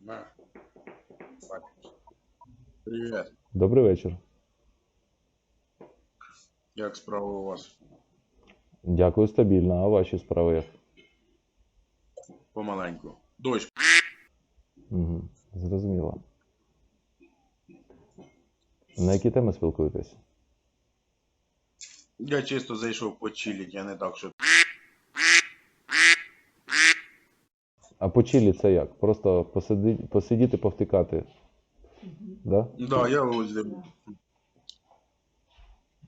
На. Привіт. Добрий вечір. Як справи у вас? Дякую, стабільно. А ваші справи як? Помаленьку. Дощ. Угу. Зрозуміло. На які теми спілкуєтесь? Я чисто зайшов почилить, я не так, що. А по чилі це як? Просто посиди... посидіти, повтикати. Да? Да, я ось.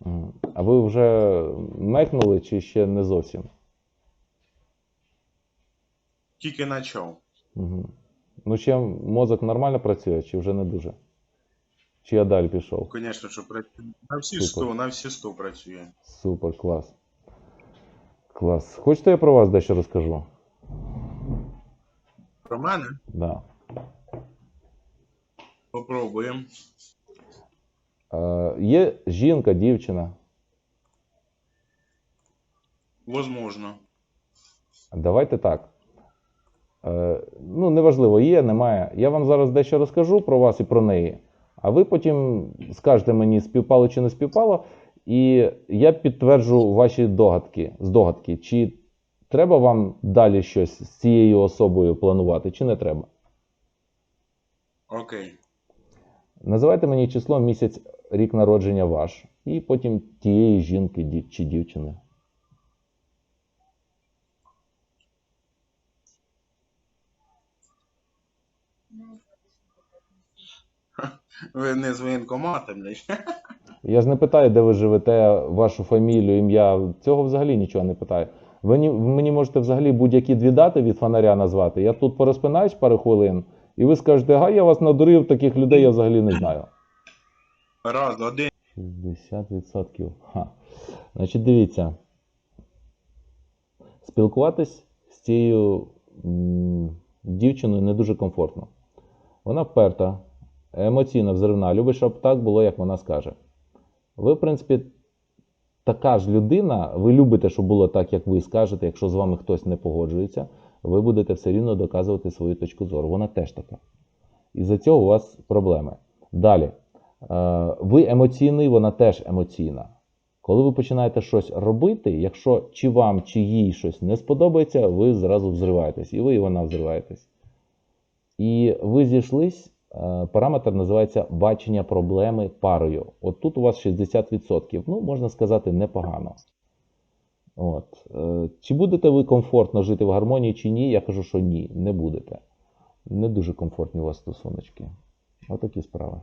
Угу. А ви вже мекнули чи ще не зовсім? Тільки почав. Угу. Ну, ще мозок нормально працює, чи вже не дуже? Чи я далі пішов? Звісно, що працює. На всі Супер. 100, на всі 100 працює. Супер, клас. Клас. Хочете я про вас дещо розкажу? Про мене? Да. Попробуємо. Е, є жінка, дівчина. Возможно. Давайте так. Е, ну, неважливо, є, немає. Я вам зараз дещо розкажу про вас і про неї. А ви потім скажете мені, співпало чи не співпало, і я підтверджу ваші догадки, здогадки, чи треба вам далі щось з цією особою планувати, чи не треба. Окей. Називайте мені число, місяць, рік народження ваш, і потім тієї жінки чи дівчини. Ви не з воєнкоматом. Я ж не питаю, де ви живете, вашу фамілію, ім'я. Цього взагалі нічого не питаю. Ви ні- мені можете взагалі будь-які дві дати від фонаря назвати. Я тут порозпинаюсь пару хвилин, і ви скажете, га, я вас надурив, таких людей я взагалі не знаю. Раз, один. 60%. Ха. Значить, дивіться. Спілкуватись з цією м, дівчиною не дуже комфортно. Вона вперта, емоційна, взривна, любить, щоб так було, як вона скаже. Ви, в принципі, така ж людина, ви любите, щоб було так, як ви скажете. Якщо з вами хтось не погоджується, ви будете все рівно доказувати свою точку зору. Вона теж така. І за цього у вас проблеми. Далі. Е, Ви емоційний, вона теж емоційна. Коли ви починаєте щось робити, якщо чи вам, чи їй щось не сподобається, ви зразу взриваєтесь. І ви, і вона взриваєтесь. І ви зійшлись. Е, Параметр називається бачення проблеми парою. От тут у вас 60%. Ну, можна сказати, непогано. От. Е, Чи будете ви комфортно жити в гармонії, чи ні? Я кажу, що ні, не будете. Не дуже комфортні у вас стосуночки. Отакі справи.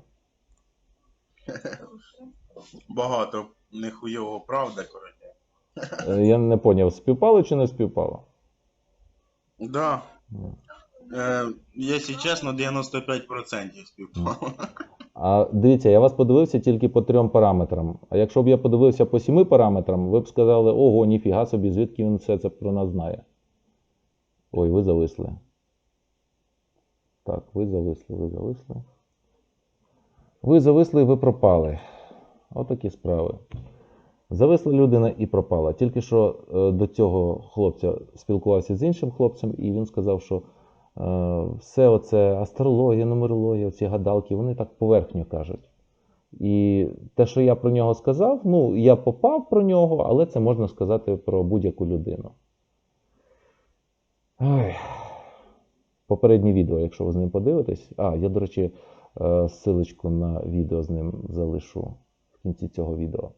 Багато нехуйового правда, коротше. Е, Я не поняв, співпало чи не співпало? Да. Е, якщо чесно, 95% співпало. А дивіться, я вас подивився тільки по трьом параметрам. А якщо б я подивився по сіми параметрам, ви б сказали, ого, ніфіга собі, звідки він все це про нас знає. Ой, ви зависли. Так, ви зависли, ви зависли. Ви зависли і ви пропали. Отакі справи. Зависла людина і пропала. Тільки що е, до цього хлопця спілкувався з іншим хлопцем, і він сказав, що все оце астрологія, нумерологія, ці гадалки, вони так поверхньо кажуть. І те, що я про нього сказав, ну, я попав про нього, але це можна сказати про будь-яку людину. Ой. Попереднє відео, якщо ви з ним подивитесь. А, я, до речі, е, ссылочку на відео з ним залишу в кінці цього відео.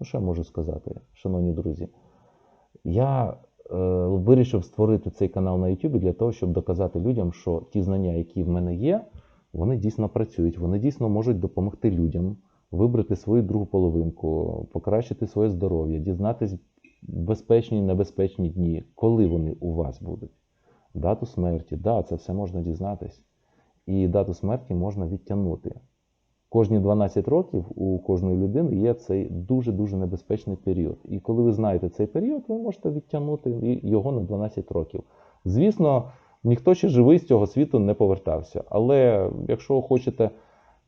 Ну, що я можу сказати, шановні друзі? Я е, вирішив створити цей канал на YouTube для того, щоб доказати людям, що ті знання, які в мене є, вони дійсно працюють, вони дійсно можуть допомогти людям вибрати свою другу половинку, покращити своє здоров'я, дізнатись безпечні і небезпечні дні, коли вони у вас будуть. Дату смерті, да, це все можна дізнатись. І дату смерті можна відтягнути. Кожні 12 років у кожної людини є цей дуже-дуже небезпечний період. І коли ви знаєте цей період, ви можете відтягнути його на 12 років. Звісно, ніхто ще живий з цього світу не повертався. Але якщо хочете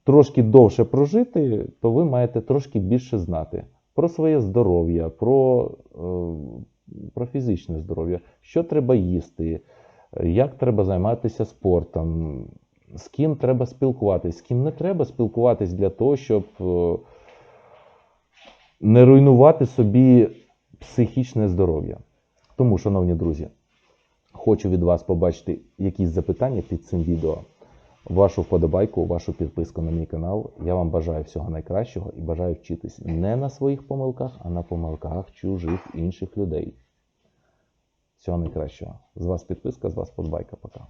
трошки довше прожити, то ви маєте трошки більше знати про своє здоров'я, про, е, про фізичне здоров'я, що треба їсти, як треба займатися спортом, з ким треба спілкуватись, з ким не треба спілкуватись для того, щоб е, не руйнувати собі психічне здоров'я. Тому, шановні друзі, хочу від вас побачити якісь запитання під цим відео, вашу вподобайку, вашу підписку на мій канал. Я вам бажаю всього найкращого і бажаю вчитись не на своїх помилках, а на помилках чужих інших людей. Всього найкращого. З вас підписка, з вас подбайка. Пока.